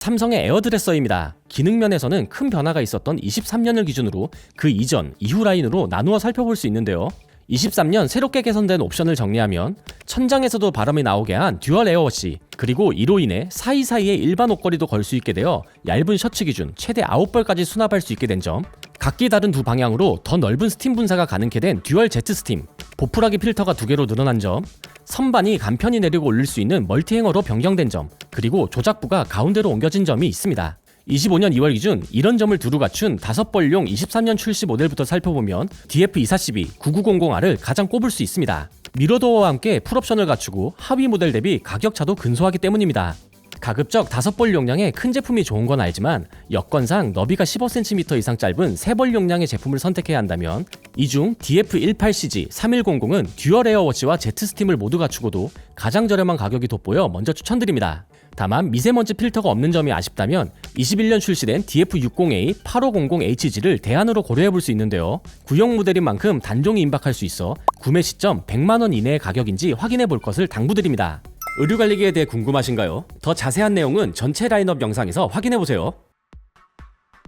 삼성의 에어드레서입니다. 기능 면에서는 큰 변화가 있었던 23년을 기준으로 그 이전, 이후 라인으로 나누어 살펴볼 수 있는데요. 23년 새롭게 개선된 옵션을 정리하면 천장에서도 바람이 나오게 한 듀얼 에어워시 그리고 이로 인해 사이사이에 일반 옷걸이도 걸 수 있게 되어 얇은 셔츠 기준 최대 9벌까지 수납할 수 있게 된 점 각기 다른 두 방향으로 더 넓은 스팀 분사가 가능케 된 듀얼 제트 스팀 보풀하기 필터가 두 개로 늘어난 점 선반이 간편히 내리고 올릴 수 있는 멀티행어로 변경된 점 그리고 조작부가 가운데로 옮겨진 점이 있습니다. 25년 2월 기준 이런 점을 두루 갖춘 다섯 벌용 23년 출시 모델부터 살펴보면 DF242 9900R을 가장 꼽을 수 있습니다. 미러도어와 함께 풀옵션을 갖추고 하위 모델 대비 가격차도 근소하기 때문입니다. 가급적 다섯 벌 용량의 큰 제품이 좋은 건 알지만 여건상 너비가 15cm 이상 짧은 세벌 용량의 제품을 선택해야 한다면 이 중 DF18CG 3100은 듀얼 에어워치와 제트 스팀을 모두 갖추고도 가장 저렴한 가격이 돋보여 먼저 추천드립니다. 다만 미세먼지 필터가 없는 점이 아쉽다면 21년 출시된 DF60A 8500HG를 대안으로 고려해 볼 수 있는데요. 구형 모델인 만큼 단종이 임박할 수 있어 구매 시점 100만 원 이내의 가격인지 확인해 볼 것을 당부드립니다. 의류 관리기에 대해 궁금하신가요? 더 자세한 내용은 전체 라인업 영상에서 확인해 보세요.